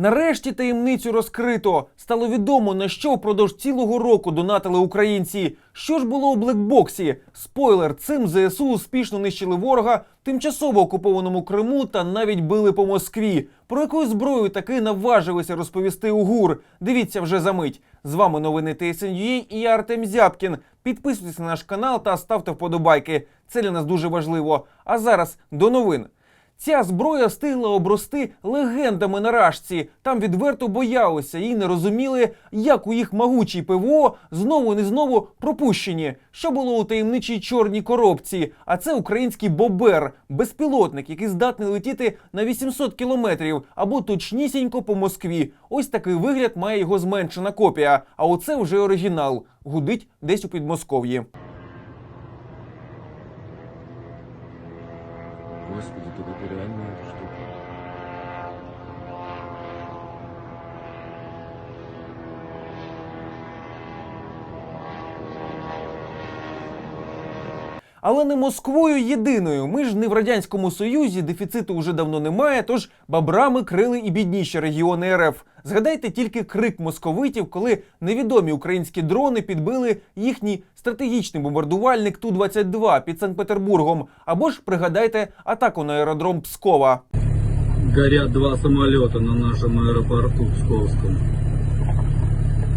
Нарешті таємницю розкрито. Стало відомо, на що впродовж цілого року донатили українці. Що ж було у блекбоксі? Спойлер, цим ЗСУ успішно нищили ворога тимчасово окупованому Криму та навіть били по Москві. Про яку зброю таки наважилися розповісти у ГУР. Дивіться вже за мить. З вами новини ТСНЮА і я Артем Зябкін. Підписуйтесь на наш канал та ставте вподобайки. Це для нас дуже важливо. А зараз до новин. Ця зброя встигла обрости легендами на рашці. Там відверто боялися і не розуміли, як у їх могучій ПВО знову не знову пропущені. Що було у таємничій чорній коробці? А це український бобер, безпілотник, який здатний летіти на 800 кілометрів або точнісінько по Москві. Ось такий вигляд має його зменшена копія. А оце вже оригінал. Гудить десь у Підмосков'ї. Господи, так это реальная штука. Але не Москвою єдиною. Ми ж не в радянському союзі, дефіциту вже давно немає. Тож бабрами крили і бідніші регіони РФ. Згадайте тільки крик московитів, коли невідомі українські дрони підбили їхній стратегічний бомбардувальник Ту 22 під Санкт-Петербургом. Або ж пригадайте атаку на аеродром Пскова. горят два самолета на нашем аэропорту Псковском.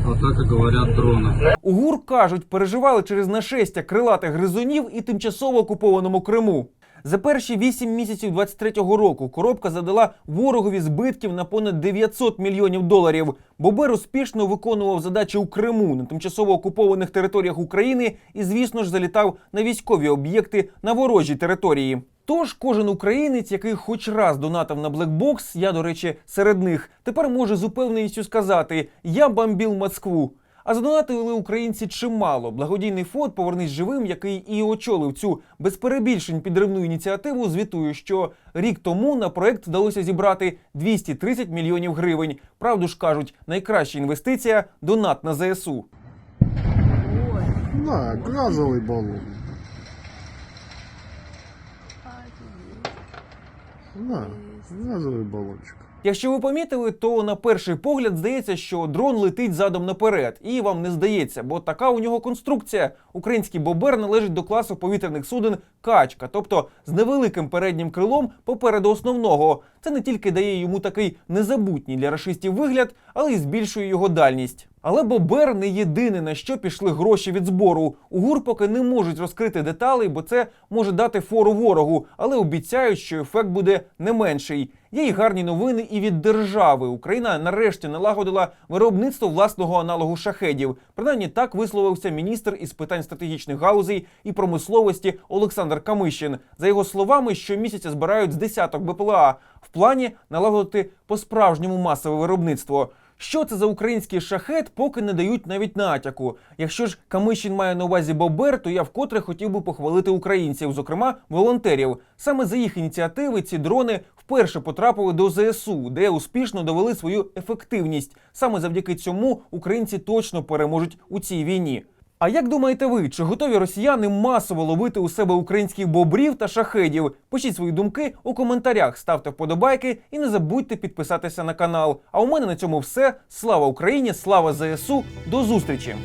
Атака, говорят, дрона. У ГУР кажуть, переживали через нашестя крилатих гризунів і тимчасово окупованому Криму. За перші 8 місяців 23-го року коробка задала ворогові збитків на понад 900 мільйонів доларів. Бобер успішно виконував задачі у Криму на тимчасово окупованих територіях України і, звісно ж, залітав на військові об'єкти на ворожій території. Тож кожен українець, який хоч раз донатив на блекбокс, я, до речі, серед них, тепер може з упевненістю сказати: я бомбив Москву. А задонатили українці чимало. Благодійний фонд Повернись живим, який і очолив цю без перебільшень підривну ініціативу, звітує, що рік тому на проект вдалося зібрати 230 мільйонів гривень. Правду ж кажуть, найкраща інвестиція донат на ЗСУ. Да, газовый баллон. Да, газовый баллончик. Якщо ви помітили, то на перший погляд здається, що дрон летить задом наперед, і вам не здається, бо така у нього конструкція. Український бобер належить до класу повітряних суден качка, тобто з невеликим переднім крилом попереду основного. Це не тільки дає йому такий незабутній для рашистів вигляд, але й збільшує його дальність. Але Бобер не єдине на що пішли гроші від збору. У ГУР поки не можуть розкрити деталей, бо це може дати фору ворогу, але обіцяють, що ефект буде не менший. Є й гарні новини і від держави. Україна нарешті налагодила виробництво власного аналогу шахедів. Принаймні так висловився міністр із питань стратегічних галузей і промисловості Олександр Камишин. За його словами, щомісяця збирають з десяток БПЛА. В плані налагодити по-справжньому масове виробництво. Що це за український шахет, поки не дають навіть натяку. Якщо ж Камишін має на увазі Бобер, то я вкотре хотів би похвалити українців, зокрема волонтерів. Саме за їх ініціативи ці дрони вперше потрапили до ЗСУ, де успішно довели свою ефективність. Саме завдяки цьому українці точно переможуть у цій війні. А як думаєте ви, чи готові росіяни масово ловити у себе українських бобрів та шахедів? Пишіть свої думки у коментарях, ставте вподобайки і не забудьте підписатися на канал. А у мене на цьому все. Слава Україні! Слава ЗСУ! До зустрічі!